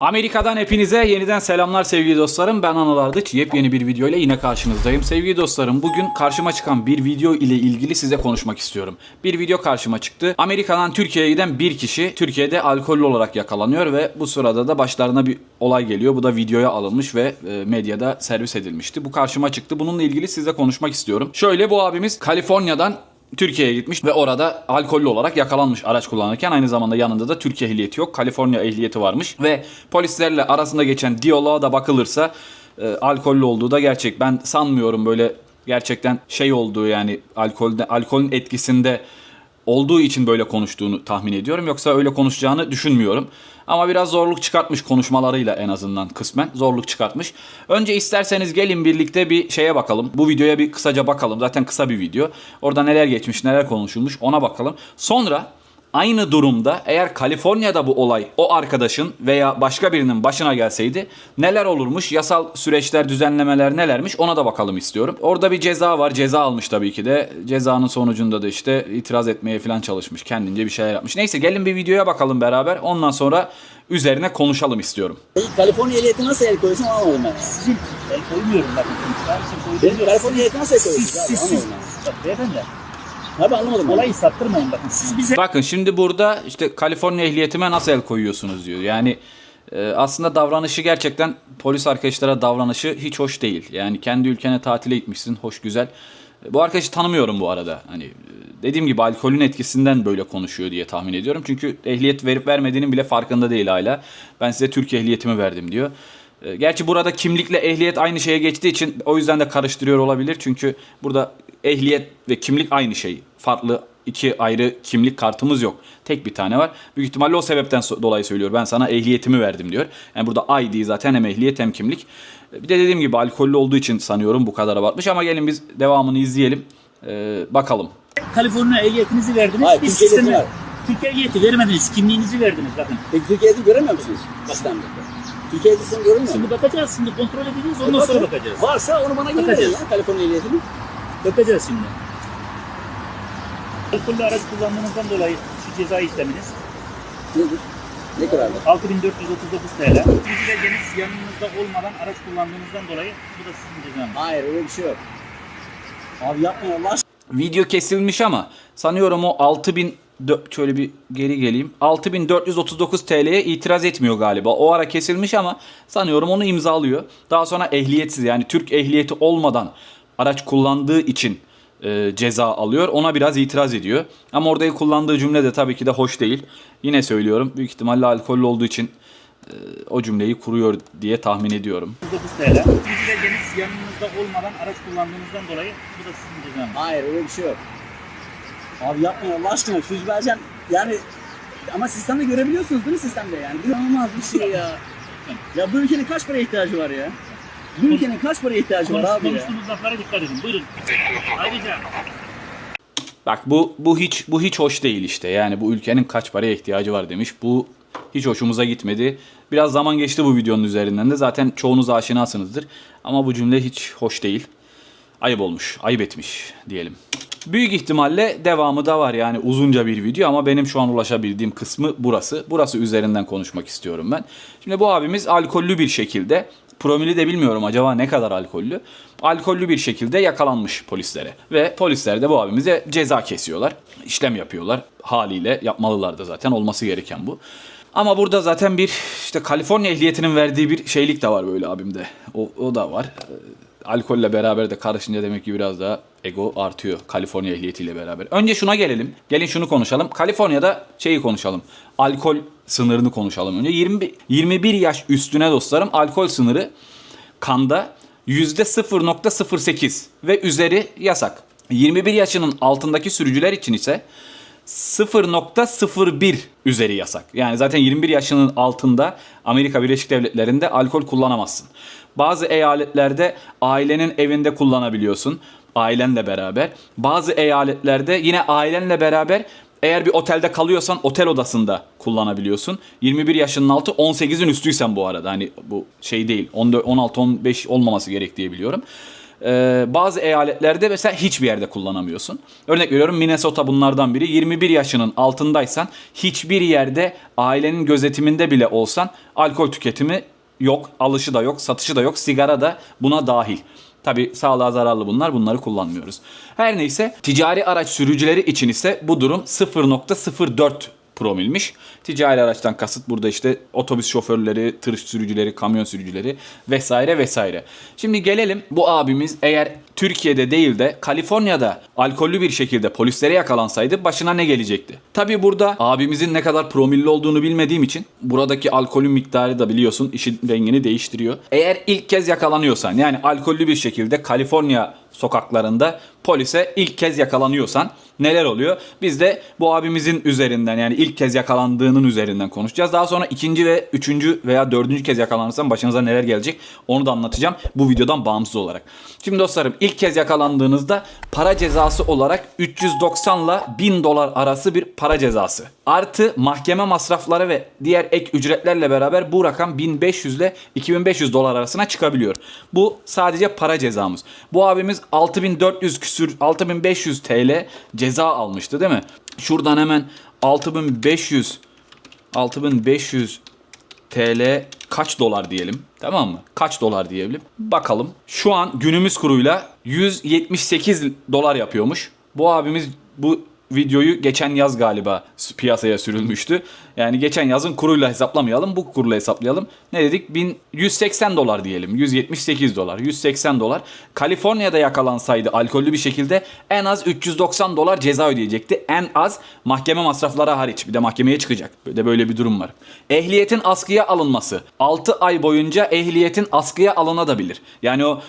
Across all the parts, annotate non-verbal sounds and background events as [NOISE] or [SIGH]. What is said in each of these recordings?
Amerika'dan hepinize yeniden selamlar sevgili dostlarım. Ben Anıl Ardıç. Yepyeni bir video ile yine karşınızdayım. Sevgili dostlarım bugün karşıma çıkan bir video ile ilgili size konuşmak istiyorum. Bir video karşıma çıktı. Amerika'dan Türkiye'ye giden bir kişi Türkiye'de alkollü olarak yakalanıyor ve bu sırada da başlarına bir olay geliyor. Bu da videoya alınmış ve e, medyada servis edilmişti. Bu karşıma çıktı. Bununla ilgili size konuşmak istiyorum. Şöyle bu abimiz Kaliforniya'dan Türkiye'ye gitmiş ve orada alkollü olarak yakalanmış araç kullanırken aynı zamanda yanında da Türkiye ehliyeti yok. Kaliforniya ehliyeti varmış ve polislerle arasında geçen diyaloğa da bakılırsa e, alkollü olduğu da gerçek. Ben sanmıyorum böyle gerçekten şey olduğu yani alkolde alkolün etkisinde olduğu için böyle konuştuğunu tahmin ediyorum. Yoksa öyle konuşacağını düşünmüyorum. Ama biraz zorluk çıkartmış konuşmalarıyla en azından kısmen zorluk çıkartmış. Önce isterseniz gelin birlikte bir şeye bakalım. Bu videoya bir kısaca bakalım. Zaten kısa bir video. Orada neler geçmiş, neler konuşulmuş ona bakalım. Sonra Aynı durumda eğer Kaliforniya'da bu olay o arkadaşın veya başka birinin başına gelseydi neler olurmuş, yasal süreçler, düzenlemeler nelermiş ona da bakalım istiyorum. Orada bir ceza var, ceza almış tabii ki de. Cezanın sonucunda da işte itiraz etmeye falan çalışmış, kendince bir şeyler yapmış. Neyse gelin bir videoya bakalım beraber. Ondan sonra üzerine konuşalım istiyorum. Kaliforniya ehliyeti nasıl el koyuyorsun anlamadım ben. Sizin el koymuyorum bakın. Benim Kaliforniya ehliyeti nasıl el Siz, koyuyorsun siz, siz. Bak beyefendi. Abi anlamadım. Olayı saptırmayın bakın. Siz bize Bakın şimdi burada işte Kaliforniya ehliyetime nasıl el koyuyorsunuz diyor. Yani e, aslında davranışı gerçekten polis arkadaşlara davranışı hiç hoş değil. Yani kendi ülkene tatile gitmişsin, hoş güzel. E, Bu arkadaşı tanımıyorum bu arada. Hani e, dediğim gibi alkolün etkisinden böyle konuşuyor diye tahmin ediyorum. Çünkü ehliyet verip vermediğinin bile farkında değil hala. Ben size Türk ehliyetimi verdim diyor. Gerçi burada kimlikle ehliyet aynı şeye geçtiği için o yüzden de karıştırıyor olabilir. Çünkü burada ehliyet ve kimlik aynı şey. Farklı iki ayrı kimlik kartımız yok. Tek bir tane var. Büyük ihtimalle o sebepten dolayı söylüyor. Ben sana ehliyetimi verdim diyor. Yani burada ID zaten hem ehliyet hem kimlik. E, Bir de dediğim gibi alkollü olduğu için sanıyorum bu kadar abartmış. Ama gelin biz devamını izleyelim. E, bakalım. Kaliforniya ehliyetinizi verdiniz. Hayır, Biz Türkiye ehliyeti sisteme- var. Türkiye ehliyeti vermediniz. Kimliğinizi verdiniz bakın. Peki Türkiye ehliyeti göremiyor musunuz sistemde? Türkiye ehliyetisini görmüyor musunuz? Şimdi bakacağız. Şimdi kontrol edeceğiz. Ondan sonra bakacağız. Varsa onu bana Bakacağız. ya Kaliforniya ehliyetini. Bakacağız şimdi. Alkollü araç kullandığınızdan dolayı şu ceza işleminiz Nedir? Ne kadar? 6439 TL. İkinci belgeniz yanınızda olmadan araç kullandığınızdan dolayı bu da sizin cezanız. Hayır öyle bir şey yok. Abi yapmayın Allah aşkına. Video kesilmiş ama sanıyorum o 6000 dö- şöyle bir geri geleyim. 6439 TL'ye itiraz etmiyor galiba. O ara kesilmiş ama sanıyorum onu imzalıyor. Daha sonra ehliyetsiz yani Türk ehliyeti olmadan araç kullandığı için e, ceza alıyor. Ona biraz itiraz ediyor. Ama orada kullandığı cümle de tabii ki de hoş değil. Yine söylüyorum. Büyük ihtimalle alkollü olduğu için e, o cümleyi kuruyor diye tahmin ediyorum. 39 TL. İkinci belgeniz [LAUGHS] yanınızda olmadan araç kullandığınızdan dolayı bu da sizin cezanız. Hayır öyle bir şey yok. Abi yapmayın Allah aşkına. Şu vereceğim yani ama sistemde görebiliyorsunuz değil mi sistemde yani? Bu İnanılmaz bir şey ya. [LAUGHS] Ya bu ülkenin kaç paraya ihtiyacı var ya? Bu ülkenin kaç paraya ihtiyacı var abi ya? konuştuğunuz laflara dikkat edin. Buyurun. Ayrıca Bak bu bu hiç bu hiç hoş değil işte. Yani bu ülkenin kaç paraya ihtiyacı var demiş. Bu hiç hoşumuza gitmedi. Biraz zaman geçti bu videonun üzerinden de. Zaten çoğunuz aşinasınızdır. Ama bu cümle hiç hoş değil. Ayıp olmuş, ayıp etmiş diyelim. Büyük ihtimalle devamı da var yani uzunca bir video ama benim şu an ulaşabildiğim kısmı burası. Burası üzerinden konuşmak istiyorum ben. Şimdi bu abimiz alkollü bir şekilde promili de bilmiyorum acaba ne kadar alkollü. Alkollü bir şekilde yakalanmış polislere. Ve polisler de bu abimize ceza kesiyorlar. işlem yapıyorlar. Haliyle yapmalılar da zaten olması gereken bu. Ama burada zaten bir işte Kaliforniya ehliyetinin verdiği bir şeylik de var böyle abimde. O, o da var. Ee, alkolle beraber de karışınca demek ki biraz daha ego artıyor Kaliforniya ehliyetiyle beraber. Önce şuna gelelim. Gelin şunu konuşalım. Kaliforniya'da şeyi konuşalım. Alkol sınırını konuşalım önce. 20, 21 yaş üstüne dostlarım alkol sınırı kanda %0.08 ve üzeri yasak. 21 yaşının altındaki sürücüler için ise 0.01 üzeri yasak. Yani zaten 21 yaşının altında Amerika Birleşik Devletleri'nde alkol kullanamazsın. Bazı eyaletlerde ailenin evinde kullanabiliyorsun. Ailenle beraber. Bazı eyaletlerde yine ailenle beraber eğer bir otelde kalıyorsan otel odasında kullanabiliyorsun. 21 yaşının altı 18'in üstüysen bu arada. Hani bu şey değil. 14 16 15 olmaması gerek diye biliyorum. Ee, bazı eyaletlerde mesela hiçbir yerde kullanamıyorsun. Örnek veriyorum Minnesota bunlardan biri. 21 yaşının altındaysan hiçbir yerde ailenin gözetiminde bile olsan alkol tüketimi yok, alışı da yok, satışı da yok, sigara da buna dahil. Tabi sağlığa zararlı bunlar. Bunları kullanmıyoruz. Her neyse ticari araç sürücüleri için ise bu durum 0.04 promilmiş. Ticari araçtan kasıt burada işte otobüs şoförleri, tır sürücüleri, kamyon sürücüleri vesaire vesaire. Şimdi gelelim bu abimiz eğer Türkiye'de değil de Kaliforniya'da alkollü bir şekilde polislere yakalansaydı başına ne gelecekti? Tabi burada abimizin ne kadar promilli olduğunu bilmediğim için buradaki alkolün miktarı da biliyorsun işin rengini değiştiriyor. Eğer ilk kez yakalanıyorsan yani alkollü bir şekilde Kaliforniya sokaklarında polise ilk kez yakalanıyorsan neler oluyor? Biz de bu abimizin üzerinden yani ilk kez yakalandığının üzerinden konuşacağız. Daha sonra ikinci ve üçüncü veya dördüncü kez yakalanırsan başınıza neler gelecek onu da anlatacağım bu videodan bağımsız olarak. Şimdi dostlarım ilk kez yakalandığınızda para cezası olarak 390 ile 1000 dolar arası bir para cezası. Artı mahkeme masrafları ve diğer ek ücretlerle beraber bu rakam 1500 ile 2500 dolar arasına çıkabiliyor. Bu sadece para cezamız. Bu abimiz 6400 küsür 6500 TL ceza almıştı değil mi? Şuradan hemen 6500 6500 TL kaç dolar diyelim tamam mı? Kaç dolar diyelim. Bakalım. Şu an günümüz kuruyla 178 dolar yapıyormuş. Bu abimiz bu videoyu geçen yaz galiba piyasaya sürülmüştü. Yani geçen yazın kuruyla hesaplamayalım, bu kurla hesaplayalım. Ne dedik? 1180 dolar diyelim. 178 dolar, 180 dolar. Kaliforniya'da yakalansaydı alkollü bir şekilde en az 390 dolar ceza ödeyecekti. En az mahkeme masrafları hariç. Bir de mahkemeye çıkacak. Böyle böyle bir durum var. Ehliyetin askıya alınması. 6 ay boyunca ehliyetin askıya alınabilir. Yani o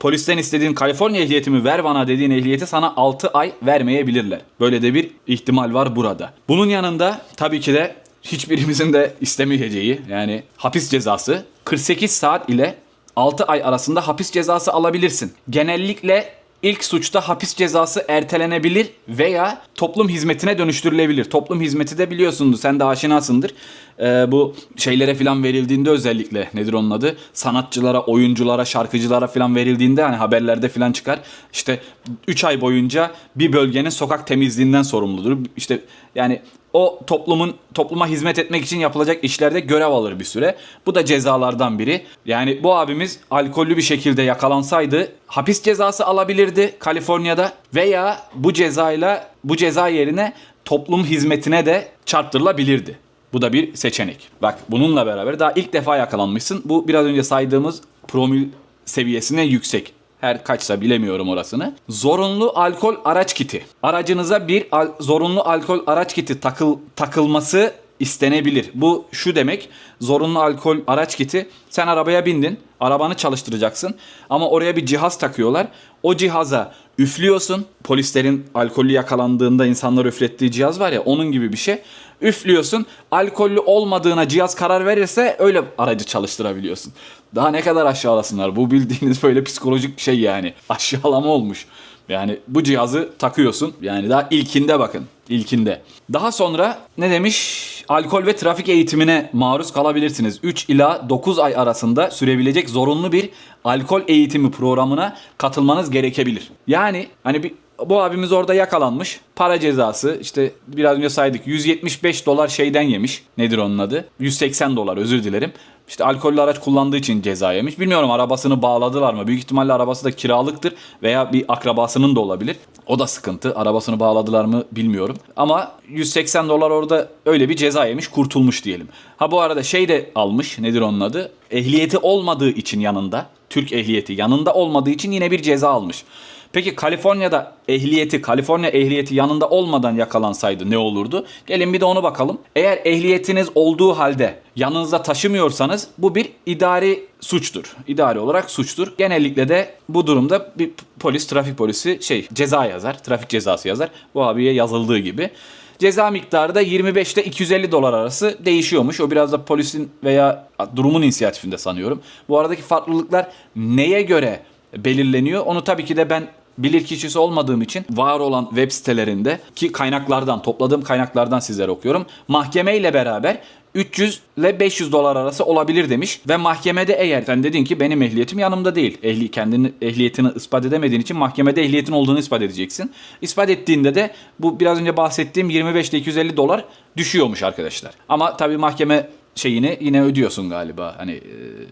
polisten istediğin Kaliforniya ehliyetimi ver bana dediğin ehliyeti sana 6 ay vermeyebilirler. Böyle de bir ihtimal var burada. Bunun yanında tabii ki de hiçbirimizin de istemeyeceği yani hapis cezası 48 saat ile 6 ay arasında hapis cezası alabilirsin. Genellikle ilk suçta hapis cezası ertelenebilir veya toplum hizmetine dönüştürülebilir. Toplum hizmeti de biliyorsundur sen de aşinasındır. Ee, bu şeylere falan verildiğinde özellikle nedir onun adı? Sanatçılara, oyunculara, şarkıcılara falan verildiğinde hani haberlerde falan çıkar. İşte 3 ay boyunca bir bölgenin sokak temizliğinden sorumludur. İşte yani o toplumun topluma hizmet etmek için yapılacak işlerde görev alır bir süre. Bu da cezalardan biri. Yani bu abimiz alkollü bir şekilde yakalansaydı hapis cezası alabilirdi Kaliforniya'da veya bu cezayla bu ceza yerine toplum hizmetine de çarptırılabilirdi. Bu da bir seçenek. Bak bununla beraber daha ilk defa yakalanmışsın. Bu biraz önce saydığımız promil seviyesine yüksek. Her kaçsa bilemiyorum orasını. Zorunlu alkol araç kiti. Aracınıza bir al- zorunlu alkol araç kiti takıl takılması istenebilir. Bu şu demek. Zorunlu alkol araç kiti. Sen arabaya bindin. Arabanı çalıştıracaksın. Ama oraya bir cihaz takıyorlar. O cihaza üflüyorsun. Polislerin alkollü yakalandığında insanlar üflettiği cihaz var ya onun gibi bir şey. Üflüyorsun. Alkollü olmadığına cihaz karar verirse öyle aracı çalıştırabiliyorsun. Daha ne kadar aşağılasınlar. Bu bildiğiniz böyle psikolojik şey yani. [LAUGHS] Aşağılama olmuş. Yani bu cihazı takıyorsun. Yani daha ilkinde bakın. İlkinde. Daha sonra ne demiş? Alkol ve trafik eğitimine maruz kalabilirsiniz. 3 ila 9 ay arasında sürebilecek zorunlu bir alkol eğitimi programına katılmanız gerekebilir. Yani hani bir bu abimiz orada yakalanmış. Para cezası işte biraz önce saydık 175 dolar şeyden yemiş. Nedir onun adı? 180 dolar özür dilerim. İşte alkollü araç kullandığı için ceza yemiş. Bilmiyorum arabasını bağladılar mı? Büyük ihtimalle arabası da kiralıktır veya bir akrabasının da olabilir. O da sıkıntı. Arabasını bağladılar mı bilmiyorum. Ama 180 dolar orada öyle bir ceza yemiş kurtulmuş diyelim. Ha bu arada şey de almış nedir onun adı? Ehliyeti olmadığı için yanında. Türk ehliyeti yanında olmadığı için yine bir ceza almış. Peki Kaliforniya'da ehliyeti, Kaliforniya ehliyeti yanında olmadan yakalansaydı ne olurdu? Gelin bir de onu bakalım. Eğer ehliyetiniz olduğu halde yanınızda taşımıyorsanız bu bir idari suçtur. İdari olarak suçtur. Genellikle de bu durumda bir polis, trafik polisi şey ceza yazar, trafik cezası yazar. Bu abiye yazıldığı gibi. Ceza miktarı da 25 ile 250 dolar arası değişiyormuş. O biraz da polisin veya durumun inisiyatifinde sanıyorum. Bu aradaki farklılıklar neye göre belirleniyor? Onu tabii ki de ben bilir kişisi olmadığım için var olan web sitelerinde ki kaynaklardan topladığım kaynaklardan sizlere okuyorum. Mahkeme ile beraber 300 ile 500 dolar arası olabilir demiş ve mahkemede eğer sen dedin ki benim ehliyetim yanımda değil. Ehli kendini ehliyetini ispat edemediğin için mahkemede ehliyetin olduğunu ispat edeceksin. İspat ettiğinde de bu biraz önce bahsettiğim 25 ile 250 dolar düşüyormuş arkadaşlar. Ama tabii mahkeme şeyini yine ödüyorsun galiba hani e,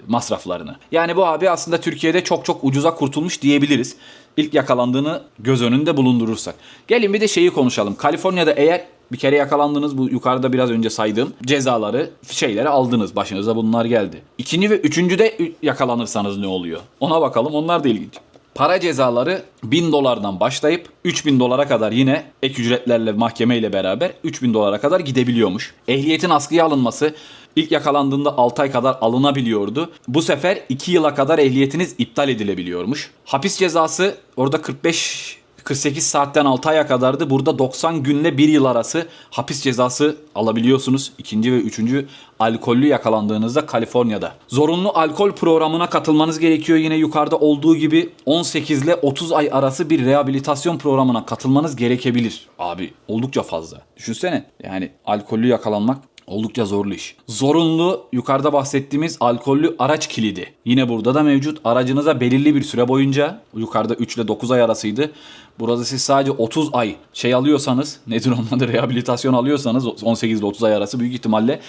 masraflarını. Yani bu abi aslında Türkiye'de çok çok ucuza kurtulmuş diyebiliriz. İlk yakalandığını göz önünde bulundurursak. Gelin bir de şeyi konuşalım. Kaliforniya'da eğer bir kere yakalandınız bu yukarıda biraz önce saydığım cezaları şeyleri aldınız başınıza bunlar geldi. İkinci ve üçüncü de ü- yakalanırsanız ne oluyor? Ona bakalım onlar da ilginç. Para cezaları 1000 dolardan başlayıp 3000 dolara kadar yine ek ücretlerle mahkemeyle beraber 3000 dolara kadar gidebiliyormuş. Ehliyetin askıya alınması ilk yakalandığında 6 ay kadar alınabiliyordu. Bu sefer 2 yıla kadar ehliyetiniz iptal edilebiliyormuş. Hapis cezası orada 45 48 saatten 6 aya kadardı. Burada 90 günle 1 yıl arası hapis cezası alabiliyorsunuz. İkinci ve üçüncü alkollü yakalandığınızda Kaliforniya'da. Zorunlu alkol programına katılmanız gerekiyor. Yine yukarıda olduğu gibi 18 ile 30 ay arası bir rehabilitasyon programına katılmanız gerekebilir. Abi oldukça fazla. Düşünsene yani alkollü yakalanmak Oldukça zorlu iş. Zorunlu yukarıda bahsettiğimiz alkollü araç kilidi. Yine burada da mevcut. Aracınıza belirli bir süre boyunca yukarıda 3 ile 9 ay arasıydı. Burada siz sadece 30 ay şey alıyorsanız nedir onun adı rehabilitasyon alıyorsanız 18 ile 30 ay arası büyük ihtimalle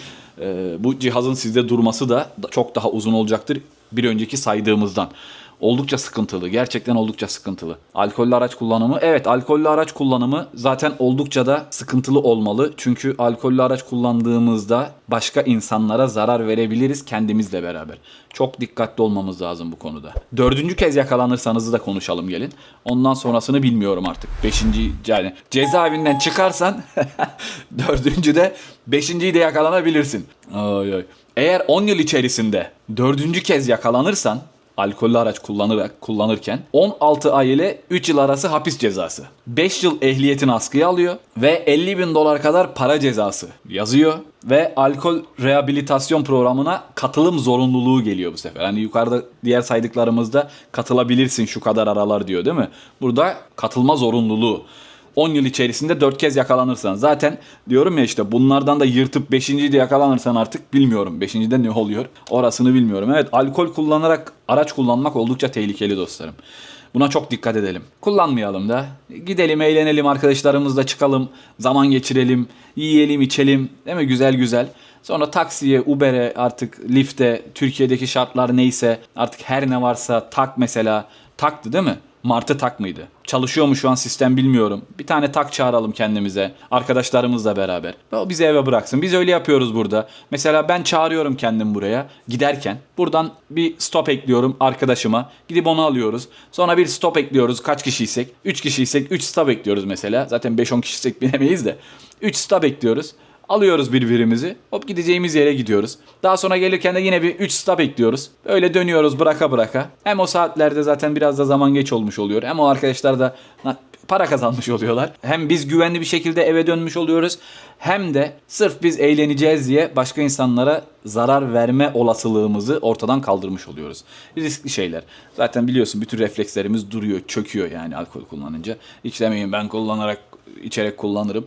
e, bu cihazın sizde durması da çok daha uzun olacaktır bir önceki saydığımızdan. Oldukça sıkıntılı. Gerçekten oldukça sıkıntılı. Alkollü araç kullanımı. Evet alkollü araç kullanımı zaten oldukça da sıkıntılı olmalı. Çünkü alkollü araç kullandığımızda başka insanlara zarar verebiliriz kendimizle beraber. Çok dikkatli olmamız lazım bu konuda. Dördüncü kez yakalanırsanız da konuşalım gelin. Ondan sonrasını bilmiyorum artık. Beşinci yani cezaevinden çıkarsan [LAUGHS] dördüncüde beşinciyi de yakalanabilirsin. Ay ay. Eğer 10 yıl içerisinde dördüncü kez yakalanırsan alkollü araç kullanarak kullanırken 16 ay ile 3 yıl arası hapis cezası. 5 yıl ehliyetin askıya alıyor ve 50 bin dolar kadar para cezası yazıyor ve alkol rehabilitasyon programına katılım zorunluluğu geliyor bu sefer. Hani yukarıda diğer saydıklarımızda katılabilirsin şu kadar aralar diyor değil mi? Burada katılma zorunluluğu. 10 yıl içerisinde 4 kez yakalanırsan. Zaten diyorum ya işte bunlardan da yırtıp 5. de yakalanırsan artık bilmiyorum. 5. de ne oluyor orasını bilmiyorum. Evet alkol kullanarak araç kullanmak oldukça tehlikeli dostlarım. Buna çok dikkat edelim. Kullanmayalım da. Gidelim, eğlenelim, arkadaşlarımızla çıkalım, zaman geçirelim, yiyelim, içelim. Değil mi? Güzel güzel. Sonra taksiye, Uber'e artık Lyft'e, Türkiye'deki şartlar neyse artık her ne varsa tak mesela. Taktı değil mi? Martı tak mıydı? Çalışıyor mu şu an sistem bilmiyorum. Bir tane tak çağıralım kendimize. Arkadaşlarımızla beraber. O bizi eve bıraksın. Biz öyle yapıyoruz burada. Mesela ben çağırıyorum kendim buraya. Giderken. Buradan bir stop ekliyorum arkadaşıma. Gidip onu alıyoruz. Sonra bir stop ekliyoruz. Kaç kişiysek. 3 kişiysek 3 stop ekliyoruz mesela. Zaten 5-10 kişiysek bilemeyiz de. 3 stop ekliyoruz. Alıyoruz birbirimizi. Hop gideceğimiz yere gidiyoruz. Daha sonra gelirken de yine bir 3 stop ekliyoruz. Öyle dönüyoruz bıraka bıraka. Hem o saatlerde zaten biraz da zaman geç olmuş oluyor. Hem o arkadaşlar da para kazanmış oluyorlar. Hem biz güvenli bir şekilde eve dönmüş oluyoruz. Hem de sırf biz eğleneceğiz diye başka insanlara zarar verme olasılığımızı ortadan kaldırmış oluyoruz. Riskli şeyler. Zaten biliyorsun bütün reflekslerimiz duruyor, çöküyor yani alkol kullanınca. Hiç demeyin ben kullanarak, içerek kullanırım.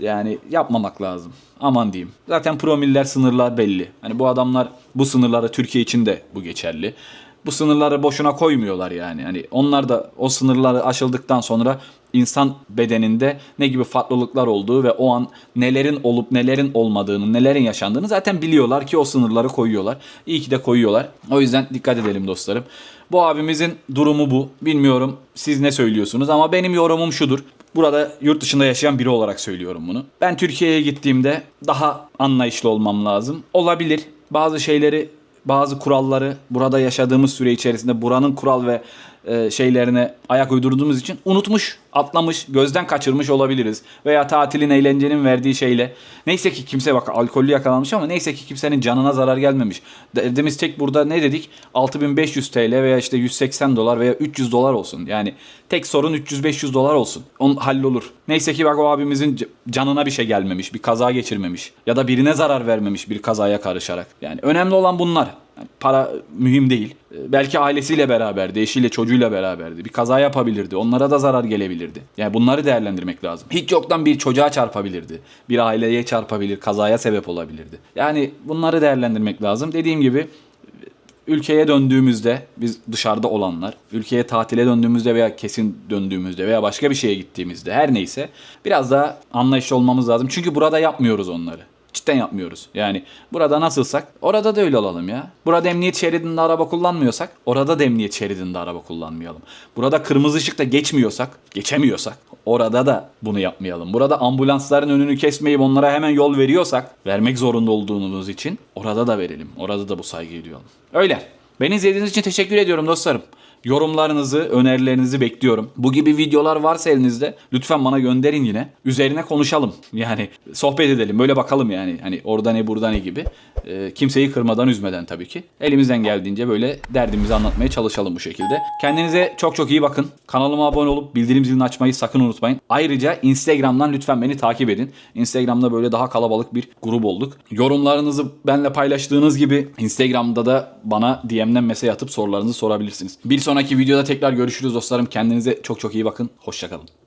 Yani yapmamak lazım. Aman diyeyim. Zaten promiller sınırlar belli. Hani bu adamlar bu sınırları Türkiye için de bu geçerli. Bu sınırları boşuna koymuyorlar yani. Hani onlar da o sınırları aşıldıktan sonra insan bedeninde ne gibi farklılıklar olduğu ve o an nelerin olup nelerin olmadığını, nelerin yaşandığını zaten biliyorlar ki o sınırları koyuyorlar. İyi ki de koyuyorlar. O yüzden dikkat edelim dostlarım. Bu abimizin durumu bu. Bilmiyorum siz ne söylüyorsunuz ama benim yorumum şudur. Burada yurt dışında yaşayan biri olarak söylüyorum bunu. Ben Türkiye'ye gittiğimde daha anlayışlı olmam lazım. Olabilir. Bazı şeyleri, bazı kuralları burada yaşadığımız süre içerisinde buranın kural ve e, şeylerine ayak uydurduğumuz için unutmuş, atlamış, gözden kaçırmış olabiliriz. Veya tatilin, eğlencenin verdiği şeyle. Neyse ki kimse bak alkollü yakalanmış ama neyse ki kimsenin canına zarar gelmemiş. Derdimiz tek burada ne dedik? 6500 TL veya işte 180 dolar veya 300 dolar olsun. Yani tek sorun 300-500 dolar olsun. On hallolur. Neyse ki bak o abimizin canına bir şey gelmemiş, bir kaza geçirmemiş ya da birine zarar vermemiş bir kazaya karışarak. Yani önemli olan bunlar. Para mühim değil. Belki ailesiyle beraberdi, eşiyle, çocuğuyla beraberdi. Bir kaza yapabilirdi. Onlara da zarar gelebilirdi. Yani bunları değerlendirmek lazım. Hiç yoktan bir çocuğa çarpabilirdi. Bir aileye çarpabilir, kazaya sebep olabilirdi. Yani bunları değerlendirmek lazım. Dediğim gibi ülkeye döndüğümüzde biz dışarıda olanlar, ülkeye tatile döndüğümüzde veya kesin döndüğümüzde veya başka bir şeye gittiğimizde her neyse biraz daha anlayışlı olmamız lazım. Çünkü burada yapmıyoruz onları. Cidden yapmıyoruz. Yani burada nasılsak orada da öyle olalım ya. Burada emniyet şeridinde araba kullanmıyorsak orada da emniyet şeridinde araba kullanmayalım. Burada kırmızı ışıkta geçmiyorsak, geçemiyorsak orada da bunu yapmayalım. Burada ambulansların önünü kesmeyip onlara hemen yol veriyorsak, vermek zorunda olduğumuz için orada da verelim. Orada da bu saygıyı duyalım. Öyle. Beni izlediğiniz için teşekkür ediyorum dostlarım. Yorumlarınızı, önerilerinizi bekliyorum. Bu gibi videolar varsa elinizde lütfen bana gönderin yine. Üzerine konuşalım. Yani sohbet edelim. Böyle bakalım yani. Hani orada ne burada ne gibi. Ee, kimseyi kırmadan üzmeden tabii ki. Elimizden geldiğince böyle derdimizi anlatmaya çalışalım bu şekilde. Kendinize çok çok iyi bakın. Kanalıma abone olup bildirim zilini açmayı sakın unutmayın. Ayrıca Instagram'dan lütfen beni takip edin. Instagram'da böyle daha kalabalık bir grup olduk. Yorumlarınızı benimle paylaştığınız gibi Instagram'da da bana DM'den mesaj atıp sorularınızı sorabilirsiniz. Bir sonraki videoda tekrar görüşürüz dostlarım. Kendinize çok çok iyi bakın. Hoşçakalın.